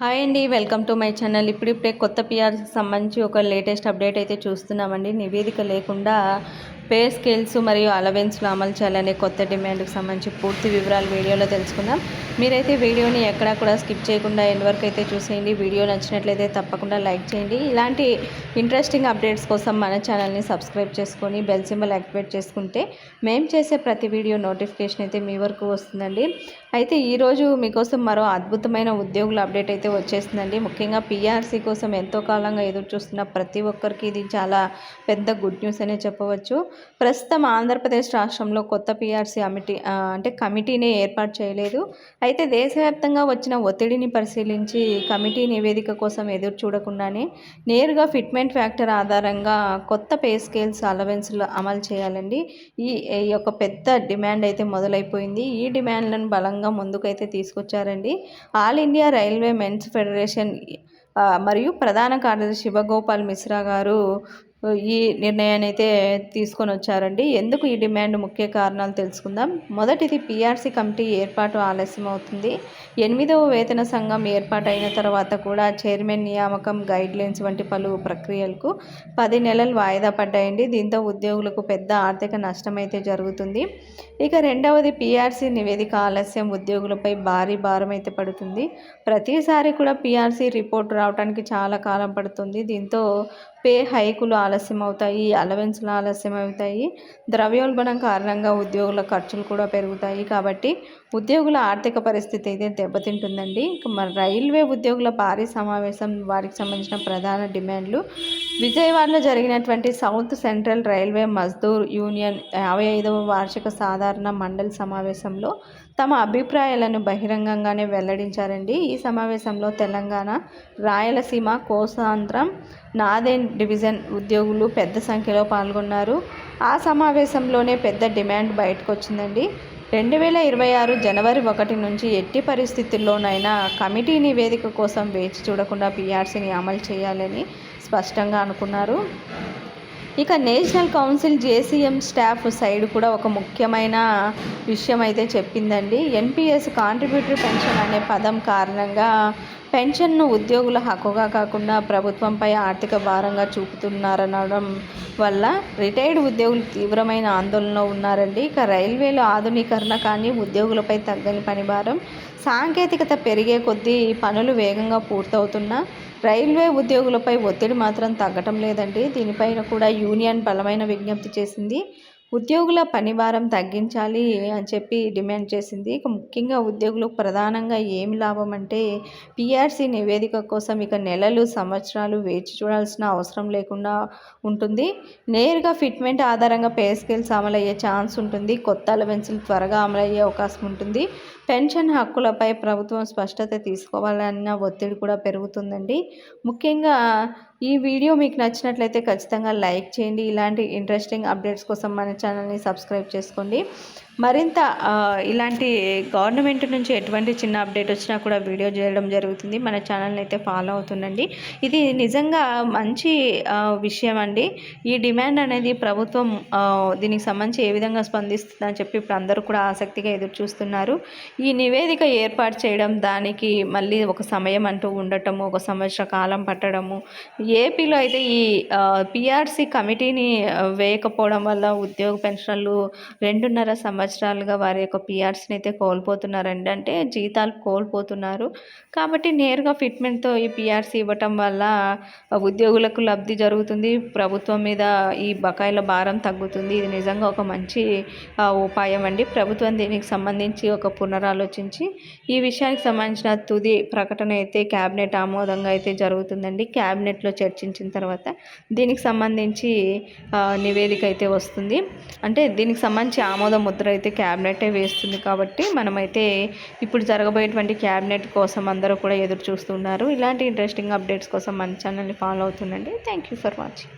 Hi అండి welcome to my channel. ఇప్పుడిప్పుడే కొత్త పిఆర్కి సంబంధించి ఒక లేటెస్ట్ అప్డేట్ అయితే చూస్తున్నామండి. నివేదిక లేకుండా పే స్కేల్స్ మరియు అలవెన్స్లు అమలు చేయాలనే కొత్త డిమాండ్కి సంబంధించి పూర్తి వివరాలు వీడియోలో తెలుసుకుందాం. మీరైతే వీడియోని ఎక్కడా కూడా స్కిప్ చేయకుండా ఎండ్ వరకు అయితే చూసేయండి. వీడియో నచ్చినట్లయితే తప్పకుండా లైక్ చేయండి. ఇలాంటి ఇంట్రెస్టింగ్ అప్డేట్స్ కోసం మన ఛానల్ని సబ్స్క్రైబ్ చేసుకొని బెల్ సింబల్ యాక్టివేట్ చేసుకుంటే మేము చేసే ప్రతి వీడియో నోటిఫికేషన్ అయితే మీ వరకు వస్తుందండి. అయితే ఈరోజు మీకోసం మరో అద్భుతమైన ఉద్యోగుల అప్డేట్ అయితే వచ్చేస్తుందండి. ముఖ్యంగా పీఆర్సీ కోసం ఎంతో కాలంగా ఎదురు చూస్తున్న ప్రతి ఒక్కరికి ఇది చాలా పెద్ద గుడ్ న్యూస్ అనే చెప్పవచ్చు. ప్రస్తుతం ఆంధ్రప్రదేశ్ రాష్ట్రంలో కొత్త పీఆర్సీ అమిటీ అంటే కమిటీనే ఏర్పాటు చేయలేదు. అయితే దేశవ్యాప్తంగా వచ్చిన ఒత్తిడిని పరిశీలించి కమిటీ నివేదిక కోసం ఎదురు చూడకుండానే నేరుగా ఫిట్మెంట్ ఫ్యాక్టర్ ఆధారంగా కొత్త పే స్కేల్స్ అలవెన్స్లు అమలు చేయాలండి. ఈ యొక్క పెద్ద డిమాండ్ అయితే మొదలైపోయింది. ఈ డిమాండ్లను బలంగా ముందుకైతే తీసుకొచ్చారండి. All India railway men's federation మరియు ప్రధాన కార్యదర్శి శివగోపాల్ మిశ్రా గారు ఈ నిర్ణయాన్ని అయితే తీసుకొని వచ్చారండి ఎందుకు ఈ డిమాండ్ ముఖ్య కారణాలు తెలుసుకుందాం. మొదటిది పీఆర్సీ కమిటీ ఏర్పాటు ఆలస్యం అవుతుంది ఎనిమిదవ వేతన సంఘం ఏర్పాటైన తర్వాత కూడా చైర్మన్ నియామకం గైడ్లైన్స్ వంటి పలు ప్రక్రియలకు పది నెలలు వాయిదా పడ్డాయండి. దీంతో ఉద్యోగులకు పెద్ద ఆర్థిక నష్టం అయితే జరుగుతుంది. ఇక రెండవది పీఆర్సీ నివేదిక ఆలస్యం ఉద్యోగులపై భారీ భారం అయితే పడుతుంది. ప్రతిసారి కూడా పీఆర్సీ రిపోర్ట్ రావడానికి చాలా కాలం పడుతుంది. దీంతో పే హైకులు ఆలస్యం అవుతాయి అలవెన్స్లు ఆలస్యం అవుతాయి ద్రవ్యోల్బణం కారణంగా ఉద్యోగుల ఖర్చులు కూడా పెరుగుతాయి కాబట్టి ఉద్యోగుల ఆర్థిక పరిస్థితి అయితే దెబ్బతింటుందండి. మరి రైల్వే ఉద్యోగుల భారీ సమావేశం వారికి సంబంధించిన ప్రధాన డిమాండ్లు. విజయవాడలో జరిగినటువంటి south central railway Mazdoor union యాభై ఐదవ వార్షిక సాధారణ మండలి సమావేశంలో తమ అభిప్రాయాలను బహిరంగంగానే వెల్లడించారండి. ఈ సమావేశంలో తెలంగాణ రాయలసీమ కోసాంధ్రం నాదేన్ డివిజన్ ఉద్యోగులు పెద్ద సంఖ్యలో పాల్గొన్నారు. ఆ సమావేశంలోనే పెద్ద డిమాండ్ బయటకు వచ్చిందండి రెండు వేల ఇరవై ఆరు జనవరి ఒకటి నుంచి ఎట్టి పరిస్థితుల్లోనైనా కమిటీ నివేదిక కోసం వేచి చూడకుండా పీఆర్సీని అమలు చేయాలని స్పష్టంగా అనుకున్నారు. ఇక national council JCM staff side కూడా ఒక ముఖ్యమైన విషయం అయితే చెప్పిందండి. ఎన్పిఎస్ కాంట్రిబ్యూటరీ పెన్షన్ అనే పదం కారణంగా పెన్షన్ను ఉద్యోగుల హక్కుగా కాకుండా ప్రభుత్వంపై ఆర్థిక భారంగా చూపుతున్నారనడం వల్ల రిటైర్డ్ ఉద్యోగులు తీవ్రమైన ఆందోళనలో ఉన్నారండి. ఇక రైల్వేలో ఆధునీకరణ కానీ ఉద్యోగులపై తగ్గని పనిభారం సాంకేతికత పెరిగే కొద్దీ పనులు వేగంగా పూర్తవుతున్నా రైల్వే ఉద్యోగులపై ఒత్తిడి మాత్రం తగ్గటం లేదండి. దీనిపైన కూడా యూనియన్ బలమైన విజ్ఞప్తి చేసింది. ఉద్యోగుల పనిభారం తగ్గించాలి అని చెప్పి డిమాండ్ చేసింది. ఇక ముఖ్యంగా ఉద్యోగులకు ప్రధానంగా ఏమి లాభం అంటే పిఆర్సీ నివేదిక కోసం ఇక నెలలు సంవత్సరాలు వేచి చూడాల్సిన అవసరం లేకుండా ఉంటుంది. నేరుగా ఫిట్మెంట్ ఆధారంగా పే స్కేల్స్ అమలయ్యే ఛాన్స్ ఉంటుంది. కొత్త అలవెన్సులు త్వరగా అమలయ్యే అవకాశం ఉంటుంది. పెన్షన్ హక్కులపై ప్రభుత్వం స్పష్టత తీసుకోవాలన్న ఒత్తిడి కూడా పెరుగుతుందండి. ముఖ్యంగా ఈ వీడియో మీకు నచ్చినట్లయితే ఖచ్చితంగా లైక్ చేయండి. ఇలాంటి ఇంట్రెస్టింగ్ అప్డేట్స్ కోసం మన ఛానల్ని సబ్స్క్రైబ్ చేసుకోండి. మరింత ఇలాంటి గవర్నమెంట్ నుంచి ఎటువంటి చిన్న అప్డేట్ వచ్చినా కూడా వీడియో చేయడం జరుగుతుంది. మన ఛానల్ని అయితే ఫాలో అవుతుండండి. ఇది నిజంగా మంచి విషయం అండి. ఈ డిమాండ్ అనేది ప్రభుత్వం దీనికి సంబంధించి ఏ విధంగా స్పందిస్తుందని చెప్పి ఇప్పుడు అందరూ కూడా ఆసక్తిగా ఎదురు చూస్తున్నారు ఈ నివేదిక ఏర్పాటు చేయడం దానికి మళ్ళీ ఒక సమయం అంటూ ఉండటము ఒక సంవత్సర కాలం పట్టడము ఏపీలో అయితే ఈ పిఆర్సీ కమిటీని వేయకపోవడం వల్ల ఉద్యోగ పెన్షన్లు రెండున్నర సంవత్సరాలుగా వారి యొక్క పిఆర్సీని అయితే కోల్పోతున్నారండి. అంటే జీతాలు కోల్పోతున్నారు. కాబట్టి నేరుగా ఫిట్మెంట్తో ఈ పిఆర్సీ ఇవ్వటం వల్ల ఉద్యోగులకు లబ్ధి జరుగుతుంది. ప్రభుత్వం మీద ఈ బకాయిల భారం తగ్గుతుంది. ఇది నిజంగా ఒక మంచి ఉపాయం అండి. ప్రభుత్వం దీనికి సంబంధించి ఒక పునరాలోచించి ఈ విషయానికి సంబంధించిన తుది ప్రకటన అయితే క్యాబినెట్ ఆమోదంగా అయితే జరుగుతుందండి. క్యాబినెట్లో చర్చించిన తర్వాత దీనికి సంబంధించి నివేదిక అయితే వస్తుంది. అంటే దీనికి సంబంధించి ఆమోద ముద్ర అయితే క్యాబినెటే వేస్తుంది కాబట్టి మనమైతే ఇప్పుడు జరగబోయేటువంటి క్యాబినెట్ కోసం అందరూ కూడా ఎదురు చూస్తున్నారు. ఇలాంటి ఇంట్రెస్టింగ్ అప్డేట్స్ కోసం మన ఛానల్ని follow అవుతుండండి. Thank you for watching.